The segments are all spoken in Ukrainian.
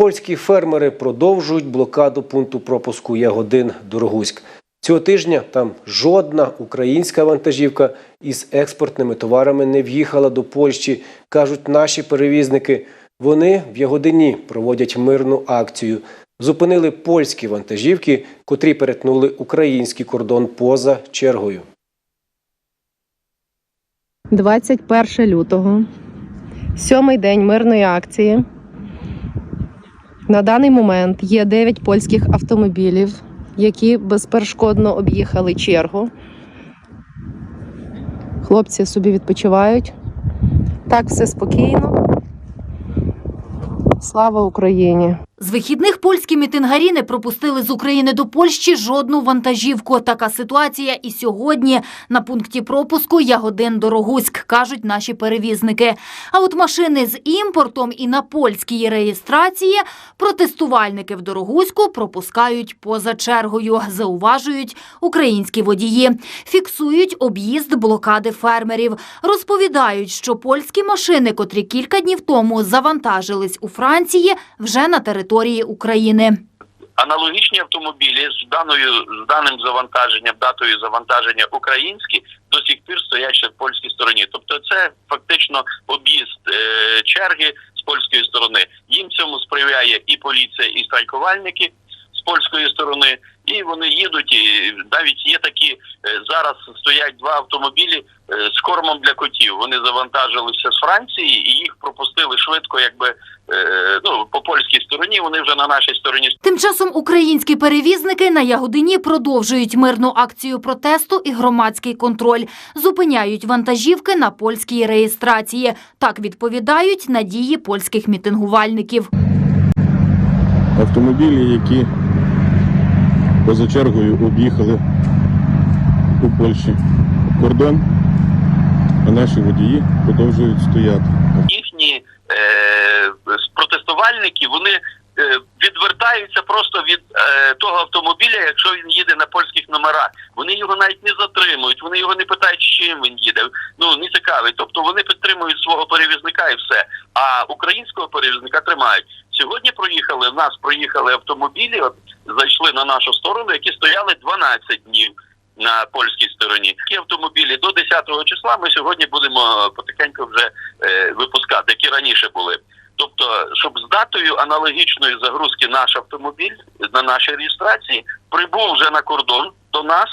Польські фермери продовжують блокаду пункту пропуску Ягодин Дорогуськ. Цього тижня там жодна українська вантажівка із експортними товарами не в'їхала до Польщі, кажуть наші перевізники. Вони в Ягодині проводять мирну акцію. Зупинили польські вантажівки, котрі перетнули український кордон поза чергою. 21 лютого, сьомий день мирної акції. На даний момент є 9 польських автомобілів, які безперешкодно об'їхали чергу. Хлопці собі відпочивають. Так, все спокійно. Слава Україні! З вихідних польські мітингарі не пропустили з України до Польщі жодну вантажівку. Така ситуація і сьогодні на пункті пропуску Ягодин Дорогуськ, кажуть наші перевізники. А от машини з імпортом і на польській реєстрації протестувальники в Дорогуську пропускають поза чергою, зауважують українські водії. Фіксують об'їзд блокади фермерів. Розповідають, що польські машини, котрі кілька днів тому завантажились у Франції, вже на території України. аналогічні автомобілі з даною з даним завантаженням, датою завантаження українські до сих пір стоять ще в польській стороні. Тобто, це фактично об'їзд е, черги з польської сторони. Їм цьому сприяє і поліція, і страйкувальники з польської сторони. І вони їдуть. І навіть є такі е, зараз стоять два автомобілі е, з кормом для котів. Вони завантажилися з Франції і їх пропустили швидко, якби е, ну по польській стороні. Вони вже на нашій стороні Тим часом українські перевізники на Ягодині продовжують мирну акцію протесту і громадський контроль. Зупиняють вантажівки на польській реєстрації. Так відповідають надії польських мітингувальників. автомобілі, які поза чергою об'їхали у Польщі кордон, а наші водії продовжують стояти. їхні е, протестувальники вони е, відвертаються просто від е, того автомобіля, якщо він їде на польських номерах. Вони його навіть не затримують, вони його не питають, чим він їде. Ну не цікавить. Тобто вони підтримують свого перевізника і все. А українського перевізника тримають. Сьогодні проїхали в нас проїхали автомобілі, от зайшли на нашу сторону, які стояли 12 днів на польській стороні. Такі автомобілі до 10 числа ми сьогодні будемо потихеньку вже е, випускати, які раніше були. Тобто, щоб з датою аналогічної загрузки наш автомобіль на нашій реєстрації прибув вже на кордон до нас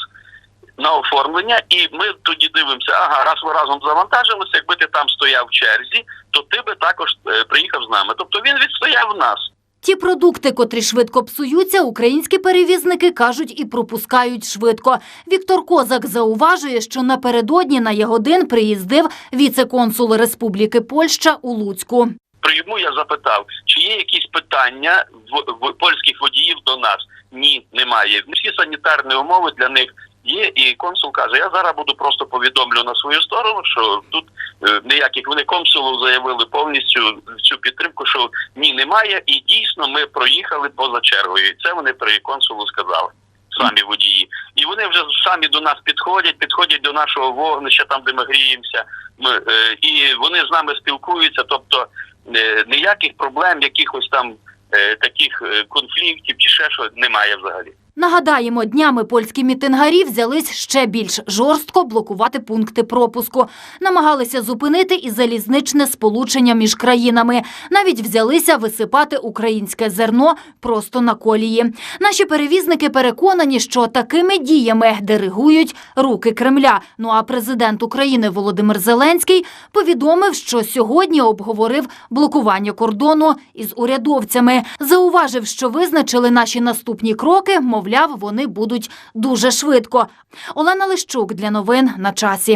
на оформлення, і ми тоді дивимося, ага, раз ви разом завантажилися, якби ти там стояв в черзі, то ти би також е, приїхав з нами. Тобто він відстояв нас. Ті продукти, котрі швидко псуються, українські перевізники кажуть і пропускають швидко. Віктор Козак зауважує, що напередодні на Ягодин приїздив віце-консул Республіки Польща у Луцьку. Прийму я запитав, чи є якісь питання в, в польських водіїв до нас? Ні, немає. Всі санітарні умови для них є. І консул каже: я зараз буду просто повідомлю на свою сторону, що тут е, ніяких вони консулу заявили повністю цю підтримку, що ні, немає. І дійсно ми проїхали поза чергою. І це вони при консулу сказали. Самі водії, і вони вже самі до нас підходять, підходять до нашого вогнища, там де ми гріємося. Ми е, і вони з нами спілкуються. Тобто е, ніяких проблем, якихось там е, таких е, конфліктів чи ще що немає взагалі. Нагадаємо, днями польські мітингарі взялись ще більш жорстко блокувати пункти пропуску. Намагалися зупинити і залізничне сполучення між країнами. Навіть взялися висипати українське зерно просто на колії. Наші перевізники переконані, що такими діями диригують руки Кремля. Ну а президент України Володимир Зеленський повідомив, що сьогодні обговорив блокування кордону із урядовцями. Зауважив, що визначили наші наступні кроки. Мовляв, вони будуть дуже швидко. Олена Лищук для новин на часі.